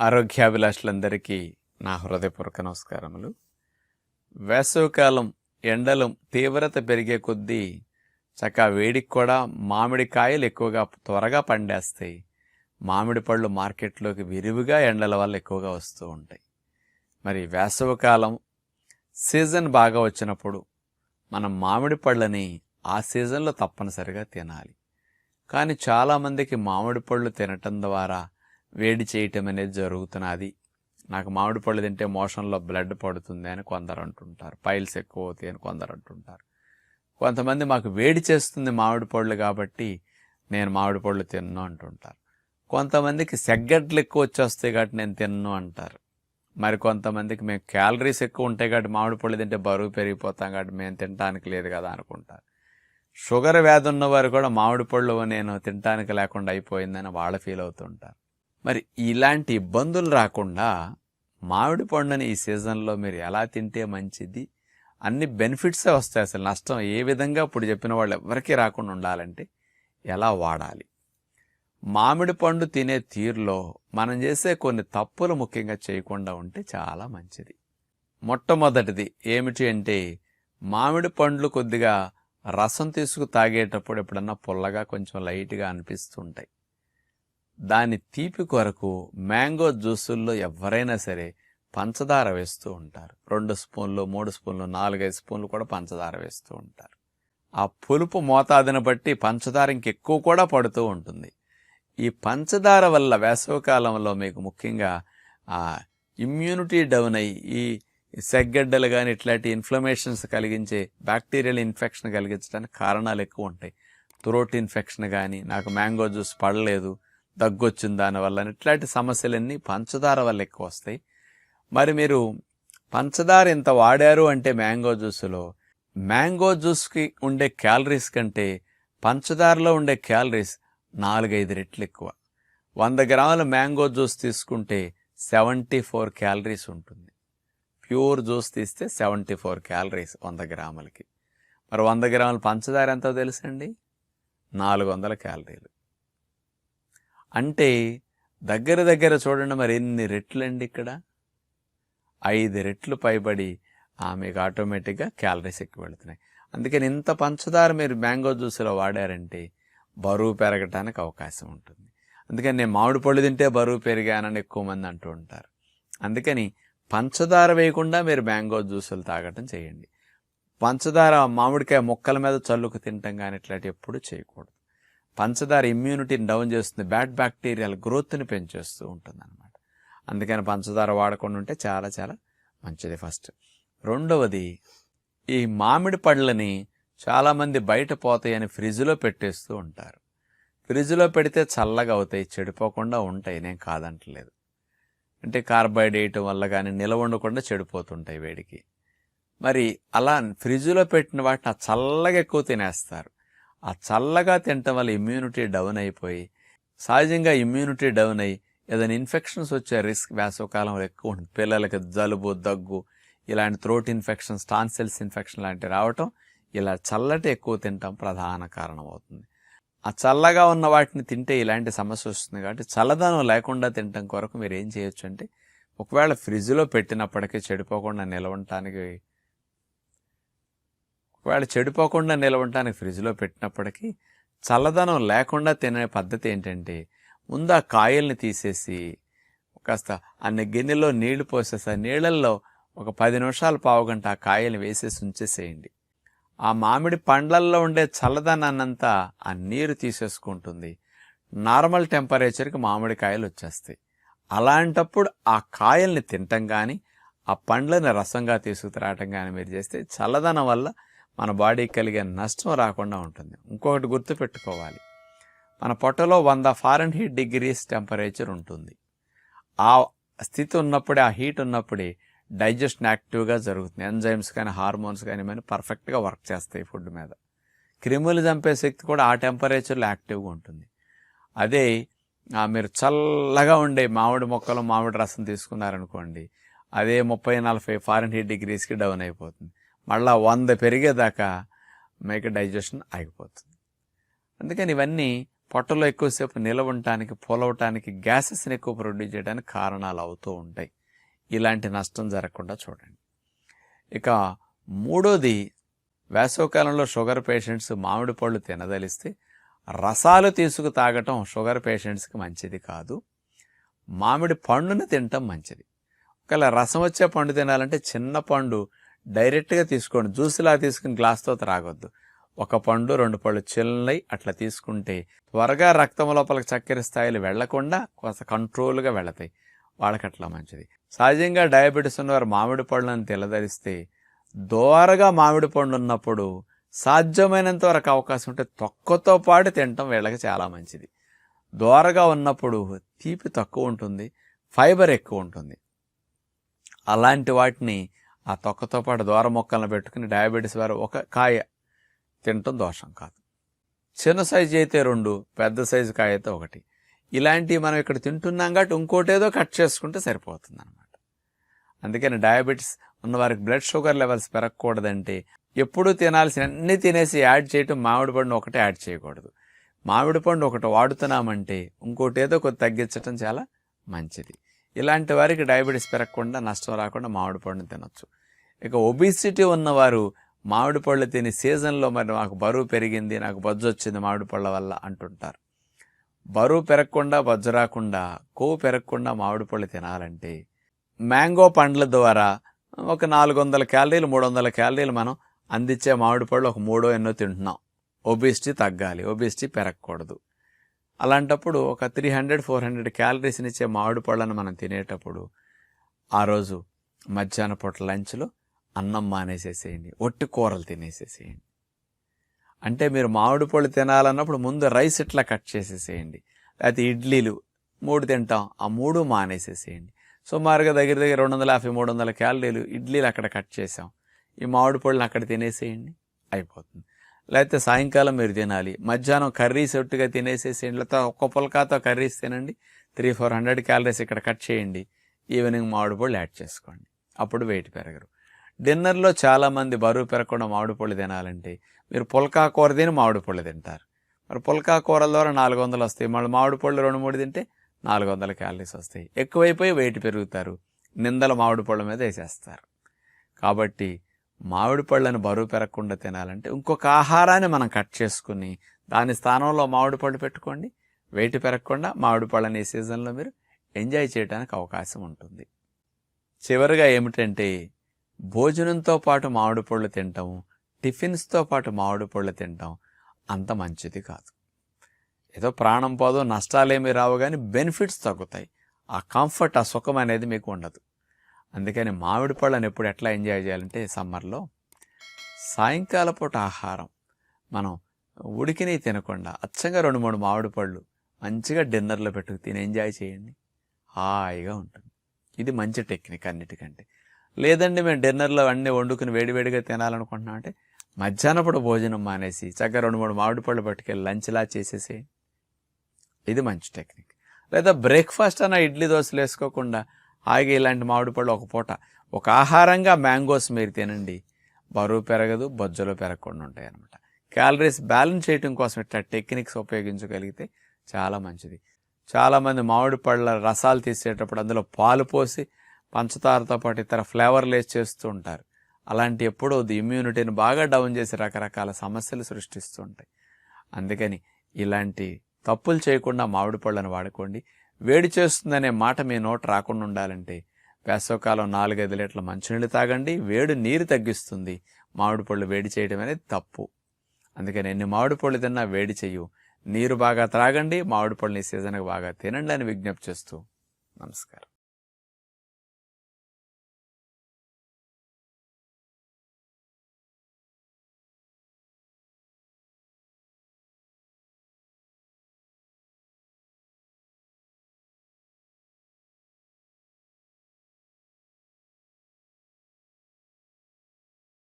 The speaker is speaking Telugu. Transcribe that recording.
ఆరోగ్యాభిలాషులందరికీ నా హృదయపూర్వక నమస్కారములు. వేసవికాలం ఎండలు తీవ్రత పెరిగే కొద్దీ చక్కగా వేడికి కూడా మామిడి కాయలు ఎక్కువగా త్వరగా పండేస్తాయి. మామిడి పళ్ళు మార్కెట్లోకి విరివిగా ఎండల వల్ల ఎక్కువగా వస్తూ ఉంటాయి. మరి వేసవికాలం సీజన్ బాగా వచ్చినప్పుడు మనం మామిడి పళ్ళని ఆ సీజన్లో తప్పనిసరిగా తినాలి. కానీ చాలామందికి మామిడి పళ్ళు తినటం ద్వారా వేడి చేయటం అనేది జరుగుతున్నది నాకు మామిడి పళ్ళు తింటే మోషన్లో బ్లడ్ పడుతుంది అని కొందరు అంటుంటారు. పైల్స్ ఎక్కువ అవుతాయి అని కొందరు అంటుంటారు. కొంతమంది మాకు వేడి చేస్తుంది మామిడి పళ్ళు కాబట్టి నేను మామిడి పళ్ళు తిన్ను అంటుంటారు. కొంతమందికి సెగ్గడ్లు ఎక్కువ వచ్చేస్తాయి కాబట్టి నేను తిన్ను అంటారు. మరి కొంతమందికి మేము క్యాలరీస్ ఎక్కువ ఉంటాయి కాబట్టి మామిడి పళ్ళు తింటే బరువు పెరిగిపోతాం కాబట్టి మేము తినడానికి లేదు కదా అనుకుంటారు. షుగర్ వ్యాధి ఉన్నవారు కూడా మామిడి పళ్ళు నేను తినడానికి లేకుండా అయిపోయిందని వాళ్ళు ఫీల్ అవుతుంటారు. మరి ఇలాంటి ఇబ్బందులు రాకుండా మామిడి పండుని ఈ సీజన్లో మీరు ఎలా తింటే మంచిది? అన్ని బెనిఫిట్సే వస్తాయి అసలు. నష్టం ఏ విధంగా ఇప్పుడు చెప్పిన వాళ్ళు ఎవరికీ రాకుండా ఉండాలంటే ఎలా వాడాలి? మామిడి పండు తినే తీరులో మనం చేసే కొన్ని తప్పులు ముఖ్యంగా చేయకుండా ఉంటే చాలా మంచిది. మొట్టమొదటిది ఏమిటి అంటే మామిడి పండ్లు కొద్దిగా రసం తీసుకు తాగేటప్పుడు ఎప్పుడన్నా పుల్లగా కొంచెం లైట్గా అనిపిస్తుంటాయి. దాని తీపి కొరకు మ్యాంగో జ్యూసుల్లో ఎవరైనా సరే పంచదార వేస్తూ ఉంటారు. రెండు స్పూన్లు మూడు స్పూన్లు నాలుగైదు స్పూన్లు కూడా పంచదార వేస్తూ ఉంటారు. ఆ పులుపు మోతాదుని బట్టి పంచదార ఇంకెక్కువ కూడా పడుతూ ఉంటుంది. ఈ పంచదార వల్ల వేసవికాలంలో మీకు ముఖ్యంగా ఆ ఇమ్యూనిటీ డౌన్ అయ్యి ఈ సెగ్గడ్డలు కానీ ఇట్లాంటి ఇన్ఫ్లమేషన్స్ కలిగించే బ్యాక్టీరియల్ ఇన్ఫెక్షన్ కలిగించడానికి కారణాలు ఎక్కువ ఉంటాయి. త్రోట్ ఇన్ఫెక్షన్ కానీ నాకు మ్యాంగో జ్యూస్ పడలేదు దగ్గొచ్చిన దానివల్ల ఇట్లాంటి సమస్యలన్నీ పంచదార వల్ల ఎక్కువ వస్తాయి. మరి మీరు పంచదార ఇంత వాడారు అంటే మ్యాంగో జ్యూస్లో మ్యాంగో జ్యూస్కి ఉండే క్యాలరీస్ కంటే పంచదారలో ఉండే క్యాలరీస్ నాలుగైదు రెట్లు ఎక్కువ. వంద గ్రాముల మ్యాంగో జ్యూస్ తీసుకుంటే సెవెంటీ ఫోర్ క్యాలరీస్ ఉంటుంది. ప్యూర్ జ్యూస్ తీస్తే సెవెంటీ ఫోర్ క్యాలరీస్ వంద గ్రాములకి. మరి వంద గ్రాముల పంచదార ఎంతో తెలుసండి? నాలుగు వందల క్యాలరీలు. అంటే దగ్గర దగ్గర చూడండి మరి ఎన్ని రెట్లండి ఇక్కడ? ఐదు రెట్లు పైబడి ఆమెకు ఆటోమేటిక్గా క్యాలరీస్ ఎక్కువ వెళుతున్నాయి. అందుకని ఇంత పంచదార మీరు మ్యాంగో జ్యూస్లో వాడారంటే బరువు పెరగటానికి అవకాశం ఉంటుంది. అందుకని నేను మామిడి పళ్ళు తింటే బరువు పెరిగానని ఎక్కువ మంది అంటూ ఉంటారు. అందుకని పంచదార వేయకుండా మీరు మ్యాంగో జ్యూసులు తాగటం చేయండి. పంచదార మామిడికాయ ముక్కల మీద చల్లుకు తింటాం కానీ ఇట్లాంటి ఎప్పుడు చేయకూడదు. పంచదార ఇమ్యూనిటీని డౌన్ చేస్తుంది బ్యాడ్ బ్యాక్టీరియాల గ్రోత్ని పెంచేస్తూ ఉంటుంది అనమాట అందుకని పంచదార వాడకుండా ఉంటే చాలా చాలా మంచిది ఫస్ట్ రెండవది ఈ మామిడి పళ్ళని చాలామంది బయట పోతాయని ఫ్రిడ్జ్లో పెట్టేస్తూ ఉంటారు. ఫ్రిడ్జ్లో పెడితే చల్లగా అవుతాయి చెడిపోకుండా ఉంటాయి నేను కాదంటలేదు. అంటే కార్బైడ్ వల్ల కానీ నిలవ ఉండకుండా చెడిపోతుంటాయి వేడికి. మరి అలా ఫ్రిడ్జ్లో పెట్టిన వాటిని చల్లగా ఎక్కువ తినేస్తారు. ఆ చల్లగా తినటం వల్ల ఇమ్యూనిటీ డౌన్ అయిపోయి సహజంగా ఇమ్యూనిటీ డౌన్ అయ్యి ఏదైనా ఇన్ఫెక్షన్స్ వచ్చే రిస్క్ వేసవకాలంలో ఎక్కువ ఉంటుంది. పిల్లలకి జలుబు దగ్గు ఇలాంటి థ్రోట్ ఇన్ఫెక్షన్స్ టాన్సిల్స్ ఇన్ఫెక్షన్ లాంటివి రావటం ఇలా చల్లటి ఎక్కువ తినటం ప్రధాన కారణం అవుతుంది. ఆ చల్లగా ఉన్న వాటిని తింటే ఇలాంటి సమస్య వస్తుంది కాబట్టి చల్లదనం లేకుండా తినటం కొరకు మీరు ఏం చేయొచ్చు అంటే ఒకవేళ ఫ్రిడ్జ్లో పెట్టినప్పటికీ చెడిపోకుండా నిలవటానికి ఒకవేళ చెడిపోకుండా నిలవడానికి ఫ్రిడ్జ్లో పెట్టినప్పటికీ చల్లదనం లేకుండా తినే పద్ధతి ఏంటంటే ముందు ఆ కాయల్ని తీసేసి కాస్త అన్ని గిన్నెలో నీళ్ళు పోసేసి ఆ నీళ్ళల్లో ఒక పది నిమిషాలు పావుగంట ఆ కాయలు వేసేసి ఉంచేసేయండి. ఆ మామిడి పండ్లల్లో ఉండే చల్లదనాన్నంతా ఆ నీరు తీసేసుకుంటుంది. నార్మల్ టెంపరేచర్కి మామిడికాయలు వచ్చేస్తాయి. అలాంటప్పుడు ఆ కాయల్ని తినటం కానీ ఆ పండ్లని రసంగా తీసుకురావటం కానీ మీరు చేస్తే చల్లదనం వల్ల మన బాడీకి కలిగే నష్టం రాకుండా ఉంటుంది. ఇంకొకటి గుర్తుపెట్టుకోవాలి. మన పొట్టలో వంద ఫారెన్ హీట్ డిగ్రీస్ టెంపరేచర్ ఉంటుంది. ఆ స్థితి ఉన్నప్పుడే ఆ హీట్ ఉన్నప్పుడే డైజెషన్ యాక్టివ్గా జరుగుతుంది. ఎంజైమ్స్ కానీ హార్మోన్స్ కానీ ఏమైనా పర్ఫెక్ట్గా వర్క్ చేస్తాయి ఫుడ్ మీద. క్రిములు చంపే శక్తి కూడా ఆ టెంపరేచర్లో యాక్టివ్గా ఉంటుంది. అదే మీరు చల్లగా ఉండే మామిడి మొక్కలు మామిడి రసం తీసుకున్నారనుకోండి అదే ముప్పై నలభై ఫారెన్ హీట్ డిగ్రీస్కి డౌన్ అయిపోతుంది. మళ్ళా వంద పెరిగేదాకా మీకు డైజెషన్ ఆగిపోతుంది. అందుకని ఇవన్నీ పొట్టలో ఎక్కువసేపు నిలవటానికి ఉండటానికి పొలవటానికి గ్యాసెస్ని ఎక్కువ ప్రొడ్యూస్ చేయడానికి కారణాలు అవుతూ ఉంటాయి. ఇలాంటి నష్టం జరగకుండా చూడండి. ఇక మూడోది వేసవకాలంలో షుగర్ పేషెంట్స్ మామిడి పళ్ళు తినదలిస్తే రసాలు తీసుకు తాగటం షుగర్ పేషెంట్స్కి మంచిది కాదు. మామిడి పండుని తినటం మంచిది. ఒకవేళ రసం వచ్చే పండు తినాలంటే చిన్న పండు డైరెక్ట్గా తీసుకోండి. జ్యూస్లా తీసుకుని గ్లాస్తో త్రాగొద్దు ఒక పండు రెండు పళ్ళు చిల్లై అట్లా తీసుకుంటే త్వరగా రక్తం లోపలికి చక్కెర స్థాయిలు వెళ్ళకుండా కొంత కంట్రోల్గా వెళతాయి. వాళ్ళకి అట్లా మంచిది. సహజంగా డయాబెటీస్ ఉన్నవారు మామిడి పళ్ళని తెల్లదరిస్తే దోరగా మామిడి పండు ఉన్నప్పుడు సాధ్యమైనంత వరకు అవకాశం ఉంటే తొక్కతో పాటు తినటం వీళ్ళకి చాలా మంచిది. దోరగా ఉన్నప్పుడు తీపి తక్కువ ఉంటుంది. ఫైబర్ ఎక్కువ ఉంటుంది. అలాంటి వాటిని ఆ తొక్కతో పాటు దూర మొక్కలను పెట్టుకుని డయాబెటీస్ వారు ఒక కాయ తినటం దోషం కాదు. చిన్న సైజు అయితే రెండు పెద్ద సైజు కాయ అయితే ఒకటి. ఇలాంటివి మనం ఇక్కడ తింటున్నాం కాబట్టి ఇంకోటేదో కట్ చేసుకుంటే సరిపోతుంది అనమాట అందుకని డయాబెటీస్ ఉన్నవారికి బ్లడ్ షుగర్ లెవెల్స్ పెరగకూడదంటే ఎప్పుడూ తినాల్సిన అన్ని తినేసి యాడ్ చేయటం మామిడి పండు ఒకటే యాడ్ చేయకూడదు. మామిడి పండు ఒకటి వాడుతున్నామంటే ఇంకోటి ఏదో కొద్ది తగ్గించటం చాలా మంచిది. ఇలాంటి వారికి డయాబెటీస్ పెరగకుండా నష్టం రాకుండా మామిడి పండుని తినొచ్చు. ఇక ఒబిసిటీ ఉన్నవారు మామిడి పళ్ళు తిని సీజన్లో మరి నాకు బరువు పెరిగింది నాకు బొజ్జు వచ్చింది మామిడి పళ్ళ వల్ల అంటుంటారు. బరువు పెరగకుండా బొజ్జు రాకుండా కొవ్వు పెరగకుండా మామిడి పళ్ళు తినాలంటే మ్యాంగో పండ్ల ద్వారా ఒక నాలుగు వందల క్యాలరీలు మూడు వందల క్యాలరీలు మనం అందించే మామిడి పళ్ళు ఒక మూడో ఎన్నో తింటున్నాం. ఒబిసిటీ తగ్గాలి ఒబిసిటీ పెరగకూడదు. అలాంటప్పుడు ఒక త్రీ హండ్రెడ్ ఫోర్ హండ్రెడ్ క్యాలరీస్ని ఇచ్చే మామిడి పళ్ళను మనం తినేటప్పుడు ఆ రోజు మధ్యాహ్న పూట లంచ్లో అన్నం మానేసేసేయండి. ఒట్టి కూరలు తినేసేసేయండి. అంటే మీరు మామిడి పళ్ళు తినాలన్నప్పుడు ముందు రైస్ ఇట్లా కట్ చేసేసేయండి. లేకపోతే ఇడ్లీలు మూడు తింటాం ఆ మూడు మానేసేసేయండి. సుమారుగా దగ్గర దగ్గర రెండు వందల యాభై మూడు వందల క్యాలరీలు ఇడ్లీలు అక్కడ కట్ చేసాం. ఈ మామిడి పళ్ళని అక్కడ తినేసేయండి. అయిపోతుంది. లేకపోతే సాయంకాలం మీరు తినాలి. మధ్యాహ్నం కర్రీస్ ఒట్టుగా తినేసేసి ఇంట్లో ఒక్క పుల్కాతో కర్రీస్ తినండి. త్రీ ఫోర్ హండ్రెడ్ క్యాలరీస్ ఇక్కడ కట్ చేయండి. ఈవినింగ్ మామిడి పళ్ళు యాడ్ చేసుకోండి. అప్పుడు వెయిట్ పెరగరు. డిన్నర్లో చాలామంది బరువు పెరగకుండా మామిడి పళ్ళు తినాలంటే మీరు పుల్కా కూర తిని మామిడి పళ్ళు తింటారు. మరి పుల్కా కూరల ద్వారా నాలుగు వందలు వస్తాయి. మళ్ళీ మామిడి పళ్ళు రెండు మూడు తింటే నాలుగు వందల క్యాలరీస్ వస్తాయి. ఎక్కువైపోయి వెయిట్ పెరుగుతారు. నిందల మామిడి పళ్ళ మీద వేసేస్తారు. కాబట్టి మామిడి పళ్ళని బరువు పెరగకుండా తినాలంటే ఇంకొక ఆహారాన్ని మనం కట్ చేసుకుని దాని స్థానంలో మామిడి పళ్ళు పెట్టుకోండి. వెయిట్ పెరగకుండా మామిడి పళ్ళని ఈ సీజన్లో మీరు ఎంజాయ్ చేయడానికి అవకాశం ఉంటుంది. చివరిగా ఏమిటంటే భోజనంతో పాటు మామిడి పళ్ళు తింటాం టిఫిన్స్తో పాటు మామిడి పళ్ళు తింటాం అంత మంచిది కాదు. ఏదో ప్రాణం పోదో నష్టాలేమీ రావు కానీ బెనిఫిట్స్ తగ్గుతాయి. ఆ కంఫర్ట్ ఆ సుఖం అనేది మీకు ఉండదు. అందుకని మామిడి పళ్ళని ఎప్పుడు ఎట్లా ఎంజాయ్ చేయాలంటే సమ్మర్లో సాయంకాల పూట ఆహారం. మనం ఉడికినవి తినకుండా అచ్చంగా రెండు మూడు మామిడి పళ్ళు మంచిగా డిన్నర్లో పెట్టుకు తిని ఎంజాయ్ చేయండి. హాయిగా ఉంటుంది. ఇది మంచి టెక్నిక్ అన్నిటికంటే. లేదండి మేము డిన్నర్లో అన్నీ వండుకుని వేడివేడిగా తినాలనుకుంటున్నాం అంటే మధ్యాహ్నప్పుడు భోజనం మానేసి చక్కగా రెండు మూడు మామిడి పళ్ళు పట్టుకెళ్ళి లంచ్లా చేసేసి ఇది మంచి టెక్నిక్. లేదా బ్రేక్ఫాస్ట్ అన్న ఇడ్లీ దోశలు వేసుకోకుండా హాయిగా ఇలాంటి మామిడి పళ్ళు ఒక పూట. ఒక ఆహారంగా మ్యాంగోస్ మీరు తినండి. బరువు పెరగదు బొజ్జలో పెరగకుండా ఉంటాయి అనమాట క్యాలరీస్ బ్యాలెన్స్ చేయడం కోసం ఇట్లా టెక్నిక్స్ ఉపయోగించగలిగితే చాలా మంచిది. చాలామంది మామిడి పళ్ళ రసాలు తీసేటప్పుడు అందులో పాలు పోసి పంచదారతో పాటు ఇతర ఫ్లేవర్లు వేసి చేస్తూ ఉంటారు. అలాంటి ఎప్పుడూ ఇమ్యూనిటీని బాగా డౌన్ చేసి రకరకాల సమస్యలు సృష్టిస్తూ ఉంటాయి. అందుకని ఇలాంటి తప్పులు చేయకుండా మామిడి పళ్ళను వాడుకోండి. వేడి చేస్తుందనే మాట మీ నోట రాకుండా ఉండాలంటే వేసవకాలం నాలుగైదు లీటర్ల మంచినీళ్ళు తాగండి. వేడి నీరు తగ్గిస్తుంది. మామిడి పళ్ళు వేడి చేయడం అనేది తప్పు. అందుకని ఎన్ని మామిడి పళ్ళు తిన్నా వేడి చెయ్యు. నీరు బాగా త్రాగండి. మామిడి పళ్ళని సీజన్కి బాగా తినండి అని విజ్ఞప్తి చేస్తూ నమస్కారం.